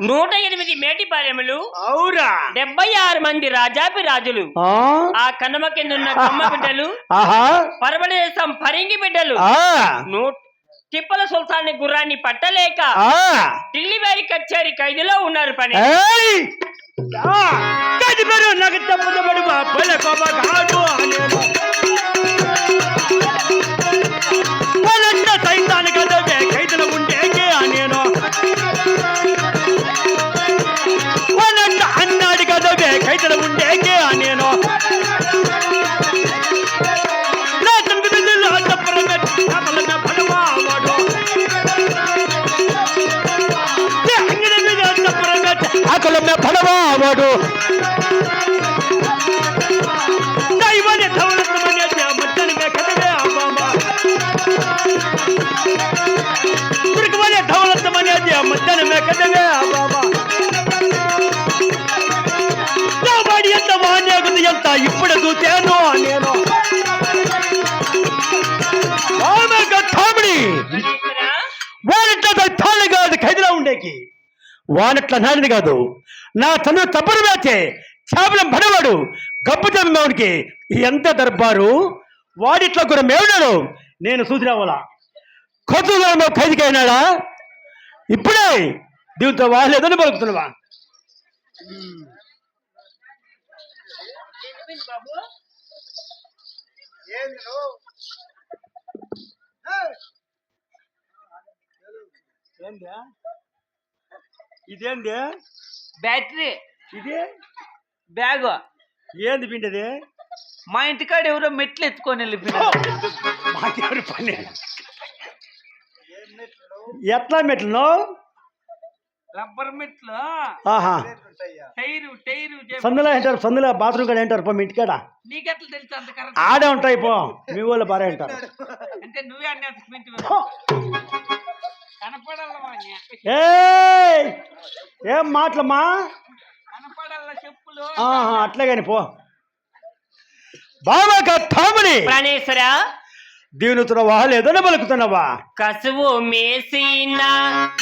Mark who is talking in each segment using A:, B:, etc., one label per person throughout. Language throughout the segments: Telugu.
A: నూట ఎనిమిది మేటిపాలెములు
B: అవురా.
A: డెబ్బై ఆరు మంది రాజాపి రాజులు
B: ఆ?
A: కన్నమ కింద ఉన్న కమ్మ బిడ్డలు పరమదేశం పరింగి బిడ్డలు. తిప్పల సుల్తాన్ని గుర్రాన్ని పట్టలేక ఢిల్లీ కచేరి ఖైదులో ఉన్నారు పని.
B: నాకు ఎంత ఇప్పుడు చూచాను నేను ఆమె కామెడీ వానట్ల తాళి కాదు ఖైదులో ఉండేకి వానట్ల నాడిది కాదు నా తను తప్పుడు వేచే చేపలం పడవాడు గబ్బు చంపేవాడికి ఎంత దర్బారు? వాడిట్లో కూడా మేవుడాడు నేను చూసిరావాలా కొత్త దూరంలో ఖైదుకి అయినాడా ఇప్పుడే దీంతో వాళ్ళేదని పలుకుతున్నావా ఇదేంటి ఇదేంది?
A: బ్యాటరీ.
B: ఇదే?
A: బ్యాగ్.
B: ఏంది పిండిది?
A: మా ఇంటికాడ ఎవరో మెట్లు ఎత్తుకొని
B: మాకెవరి పని ఎట్లా మెట్లు
A: రబ్బర్ మెట్లు.
B: ఆహా.
A: టైరు టైరు
B: సందులో ఏంటారు? సందులో బాత్రూమ్ కాడ ఏంటారు? పో మీ ఇంటికాడ.
A: నీకెట్లా తెలుసు అంత కరెక్ట్?
B: ఆడే ఉంటాయి పో. మీ వాళ్ళు బాగా ఉంటారు.
A: అంటే నువ్వే అన్నీ
B: ఏం మాటలమ్మా? ఆహా అట్లాగని పో. బాబాక తామని!
A: ప్రాణేశ్వర!
B: దీనితో వాళ్ళేదని పలుకుతున్నావా
A: కసువు మేసిన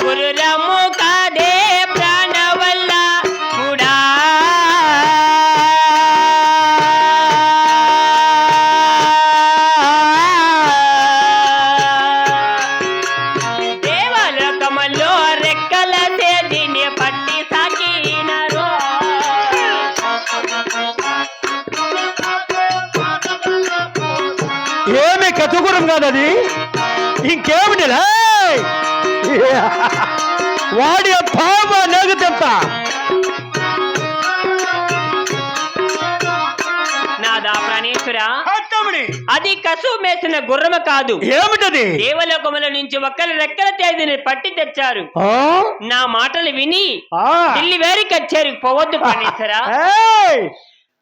A: గురురము కాదే
B: వాడి పాప నెగుతెంత
A: నాదా ప్రాణేశ్వర అది కసువు మేసిన గుర్రము కాదు
B: ఏమిటది
A: దేవలోకముల నుంచి ఒక్కరి రెక్కల తేదీని పట్టి తెచ్చారు
B: ఆ?
A: నా మాటలు విని
B: ఆ.
A: ఢిల్లీ వేరి కచ్చేరికి పోవద్దు ప్రాణేశ్వరా!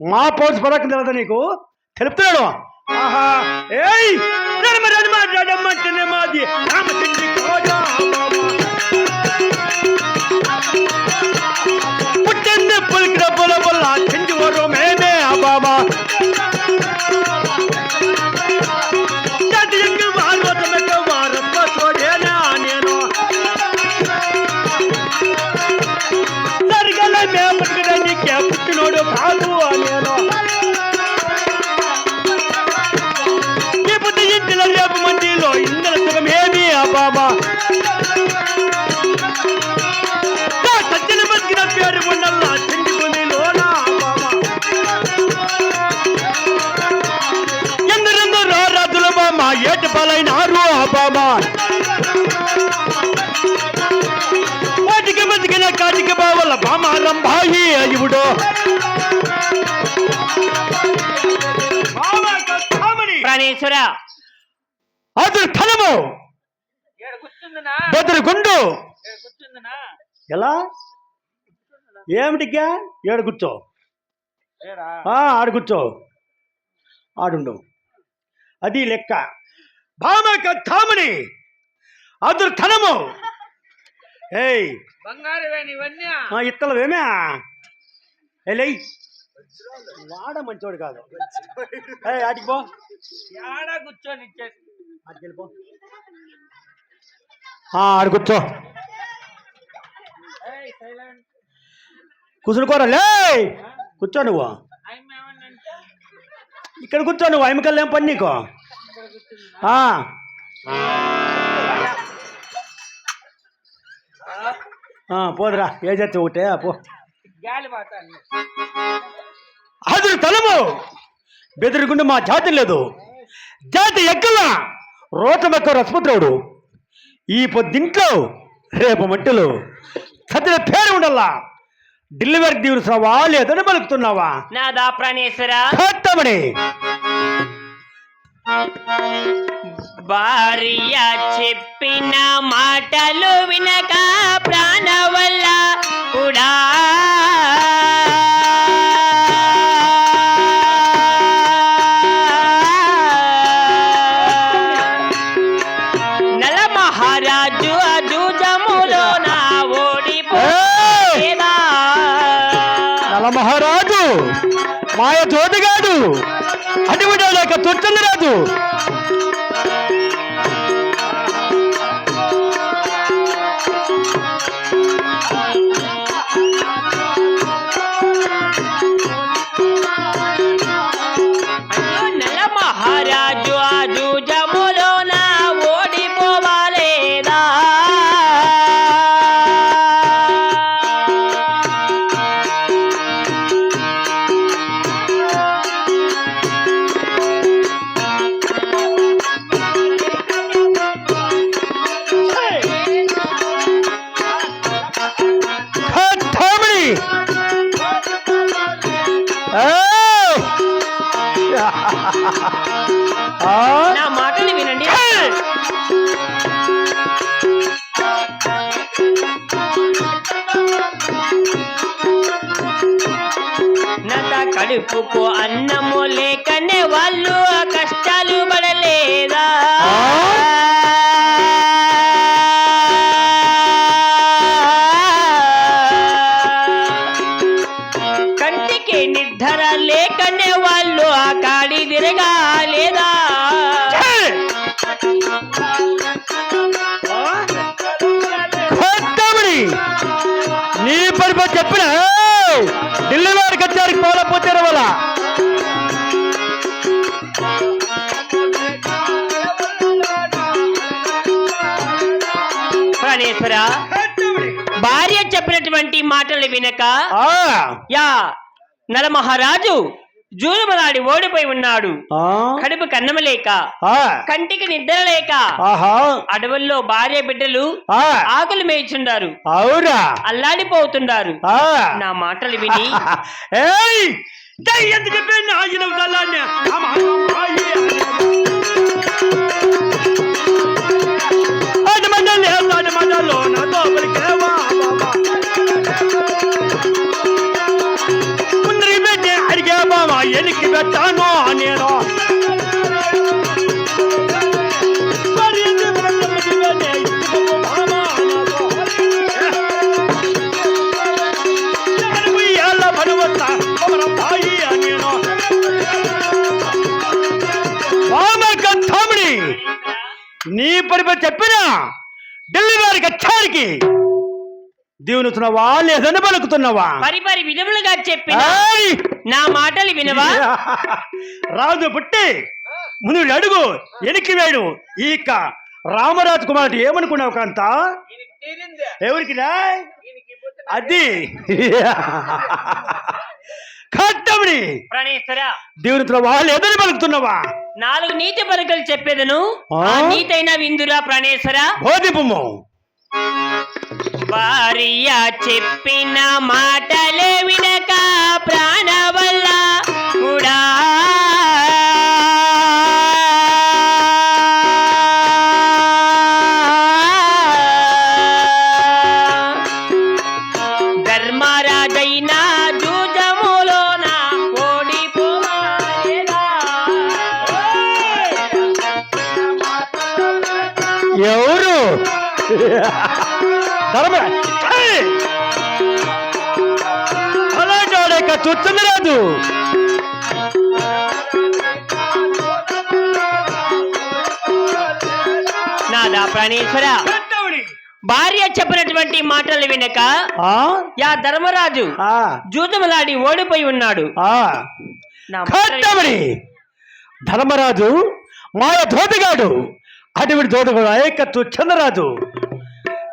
B: మా పోలీసు తెలియదు నీకు తెలుపుతున్నాడు ఆహా ఏయ్ రనమ బాయి అయుడు
A: ప్రాణేశ్వర.
B: అతడు
A: కూర్చుందినా
B: బెదరు గుండు. ఎలా? ఏమిటిగా ఏడు కూర్చో ఆ, ఆడు కూర్చో ఆడుండు. అది లెక్క. భామక ధామని అదురు ధనము ఏయ్.
A: బంగారు
B: ఇత్తలవేమే ఎలై వాడ మంచోడు కాదు. ఏయ్ ఆటికి పో.
A: ఆడా కూర్చొని
B: ఆటికి వెళ్ళిపో ఆడు కూర్చో. కూర్చునుకోరా లే కూర్చో నువ్వు. ఇక్కడ కూర్చో నువ్వు ఆయమకల్ ఏం పని నీకు ఆ. ఆ, పోదురా ఏ చేస్తే ఒకటే పో. అదురు తలము. బెదిరిగుండి మా జాతి లేదు. జాతి ఎక్కల? రోతమెక్క రసపుత్రుడు. ఈ పొద్దింట్లో రేపు మట్టిలో సతిన పేరు ఉండల్లా. ఢిల్లీ వరకు దీవుస్తావా లేదని పలుకుతున్నావా
A: నాదా ప్రాణేశ్వర? భార్య చెప్పిన మాటలు వినక ప్రాణవల్ల కూడా. మహారాజు నా
B: మాయ జోతిగాడు కాదు లేక తుచ్చంది రాజు.
A: కడుపుకు అన్నము లేకనే వాళ్ళు ఆ కష్టాలు పడలేదా? కంటికి నిర్ధర లేకనే వాళ్ళు ఆ కాడి తిరగాలేదా?
B: నీ పరిప చెప్పిన? ఢిల్లీ వారికి వచ్చారు పోలపోతే వల్ల
A: ప్రాణేశ్వర భార్య చెప్పినటువంటి మాటలు వినక
B: ఆ,
A: యా నలమహారాజు జూలుమలాడి ఓడిపోయి ఉన్నాడు. కడుపు కన్నమ లేక
B: ఆ,
A: కంటికి నిద్ర లేక
B: ఆహా.
A: అడవుల్లో భార్య బిడ్డలు
B: ఆ,
A: ఆకులు మేయిచుండారు.
B: అవురా.
A: అల్లాడిపోతున్నారు.
B: ఆ.
A: నా మాటలు విని
B: చెప్పిన ఆయన వామక తమ్ముడి నీ పరిప చెప్పిన ఢిల్లీ వారికి వచ్చారికి దీవునుతున్నావా లేదని పలుకుతున్నావా
A: పరిపరి విధములుగా చెప్పిన?
B: ఏయ్!
A: నా మాటలు వినవా?
B: రాజు పుట్టి మునుడు అడుగు ఎనికి వేడు. ఈక రామరాజు కుమారుడు ఏమనుకున్నావు కాంత? ఎవరికి అది. కట్టమిడి
A: ప్రాణేశ్వర
B: దేవునితో వాళ్ళు ఎదురు పలుకుతున్నావా
A: నాలుగు నీతి పలుకలు చెప్పేదను. నీతైన విందురా ప్రాణేశ్వర
B: బోధిపము
A: భార్య చెప్పిన మాటలే వినక ప్రాణ వల్ల కూడా. ధర్మరాజైన జూజములోన ఓడిపోవాలేదా
B: ఎవరు? ధర్మ. ఏయ్! అలాంటి వాడు ఇక చుచ్చింది రాదు.
A: నాదా ప్రాణేశ్వర. భార్య చెప్పినటువంటి మాటలు వినక
B: ఆ?
A: యా ధర్మరాజు
B: ఆ.
A: జూదములాడి ఓడిపోయి ఉన్నాడు.
B: ధర్మరాజు మాయ ధోతగాడు. అటువంటి ధోతగాడు ఏకత్తు చంద్రరాజు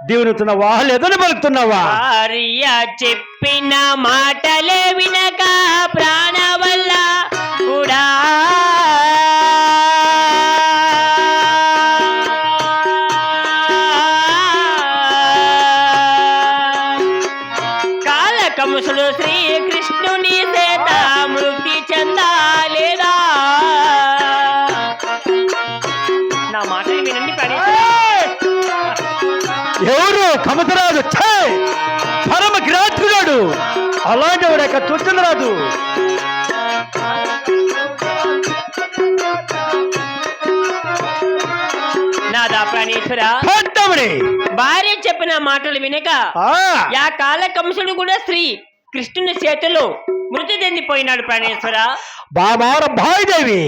B: దీవునుతున్న వాళ్ళు ఎదురు పలుకుతున్నావా
A: భార్య చెప్పిన మాటలే వినక ప్రాణ వల్ల కూడా. కాలకముసుడు శ్రీకృష్ణుని
B: పరమ కిరాత్రుడు అలాంటి వాడు యొక్క
A: నాదా ప్రాణేశ్వర.
B: ఖడ్డమని
A: భార్య చెప్పిన మాటలు వినక
B: ఆ.
A: యా కాలకంసుడు కూడా స్త్రీ కృష్ణుని చేతిలో మృతి చెందిపోయినాడు ప్రాణేశ్వర.
B: బాబార భాయిదేవి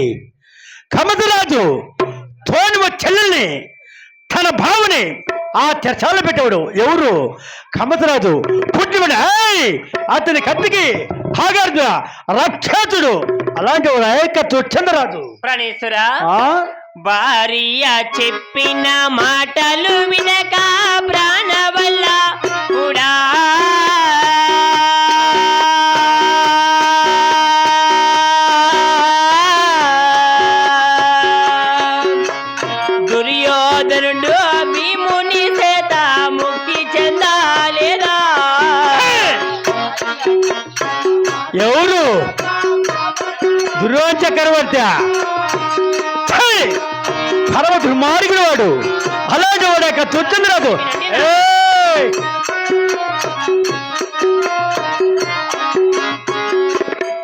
B: కమతరాజు తోనువ చెల్లెల్ని తన భావని ఆ చర్చాలు పెట్టేవాడు. ఎవరు? కమతరాజు. పుట్టివాడు! అతని కత్తికి హాగార్జు రక్షాతుడు అలాంటి ఏకత్తు చంద్రరాజు
A: ప్రాణేశ్వర భార్య చెప్పిన మాటలు వినక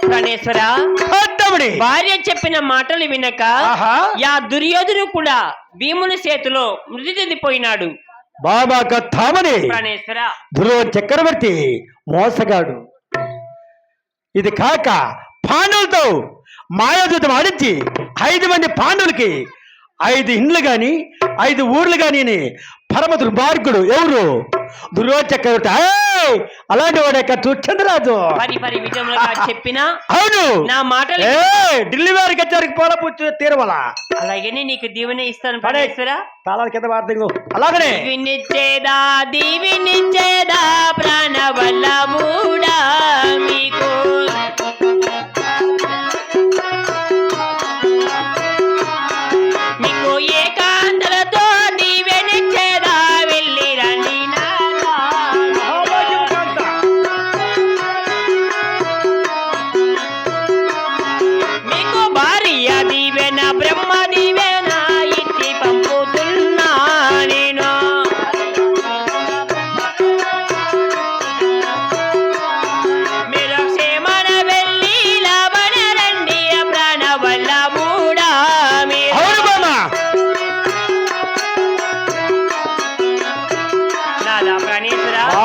A: ప్రాణేశ్వర
B: ఖడ్డమని
A: భార్య చెప్పిన మాటలు వినక యా దుర్యోధను కూడా భీముని చేతిలో మృతి చెందిపోయినాడు.
B: బాబా కథామని
A: ప్రాణేశ్వర!
B: దుర్యోధన చక్రవర్తి మోసగాడు. ఇది కాక పాండవులతో మాయాదూతం ఆడించి ఐదు మంది పాండవులకి ఐదు ఇండ్లు గాని ఐదు ఊర్లు గాని పరమ దుర్మార్గుడు ఎవరు? దుర్యోధన చక్రవర్తి ఏయ్! అలాంటి వాడు యొక్క
A: పరి విధములుగా చెప్పిన?
B: అవును.
A: నా మాటలు
B: ఏ ఢిల్లీ వారికి వచ్చారికి పోలపుచ్చు తీరవలా.
A: అలాగనే నీకు దీవెన ఇస్తాను
B: పడే.
A: ప్రాణేశ్వర
B: తాళాల కింద వార్తంగు. అలాగనే.
A: దీవినిచ్చేదా దీవినిచ్చేదా ప్రాణ వల్ల మూడా మీకు.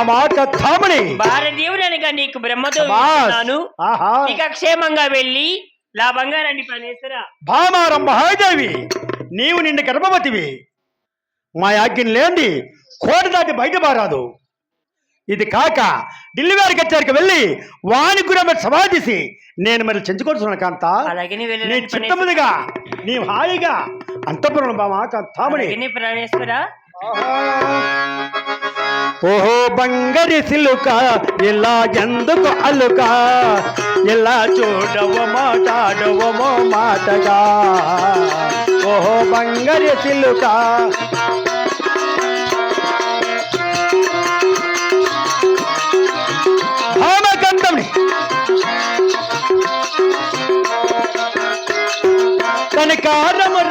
B: మాట ధామని
A: భారతీయుడనగా నీకు బ్రహ్మతో ఇక క్షేమంగా వెళ్ళి లాభంగా రండి ప్రాణేశ్వర
B: భామారం మహాదేవి నీవు నిండు గర్భవతివి. మా యాజ్ఞని లేంది కోట దాటి బయట బారాదు ఇది కాక ఢిల్లీ వారి కచేరికి వెళ్ళి వాని కూడా మరి సమాధిసి నేను మరి చెంచుకొడుతున్నా కాంత. నీ చిత్తముదిగా నీ హాయిగా అంతపురం బామా కాంతామణి
A: ప్రాణేశ్వర.
B: ఓహో బంగరి సిలుక ఇలా ఎందుకు అలుక? ఇలా చూడవ మాట్లాడవమో మాటగా? ఓహో బంగరి సిలుక. భామకంఠంని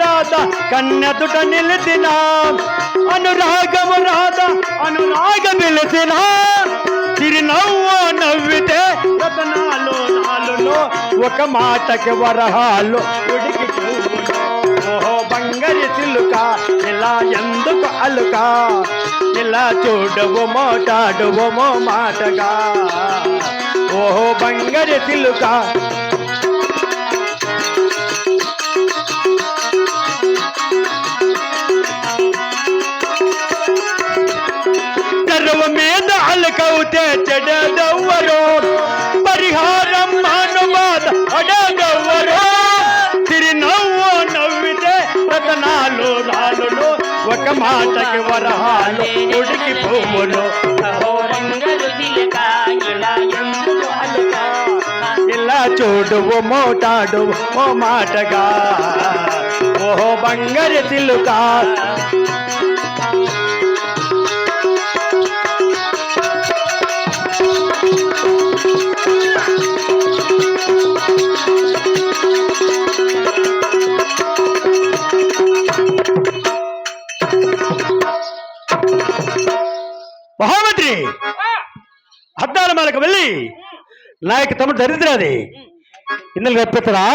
B: రాధ కన్యదుట నిలిచిన అనురాగము రా అనురాగ నిలిచిన చిరునవ్వు నవ్వితే రతనాలు నాలులో ఒక మాటకి వరహాలు ఉడికి ఓహో బంగరి చిలుక ఇలా ఎందుకు అలుక? ఇలా చూడవు మోటాడువమో మాటగా. ఓహో బంగరి చిలుక అడగవ్వరో పరిహారం మానవాద అడగవ్వరో తిరినవ్వు నవ్వితే రతనాలు రాలులు ఒక మాటకి వరహాలు ఉడికి పువ్వులు
A: అహోరంగలు చిలక ఇలా ఎందుకు అలుక
B: ఇలా చూడు ఓ మోటాడు ఓ మాటగా ఓహో బంగారు తిల్లుకా నా యొక్క తమ్ముడు దరిద్రాది ఇందులో రెప్పెత్తరా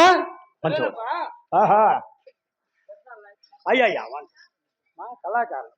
B: మంచి ఆహా అయ్యయ్యా మా కళాకారులు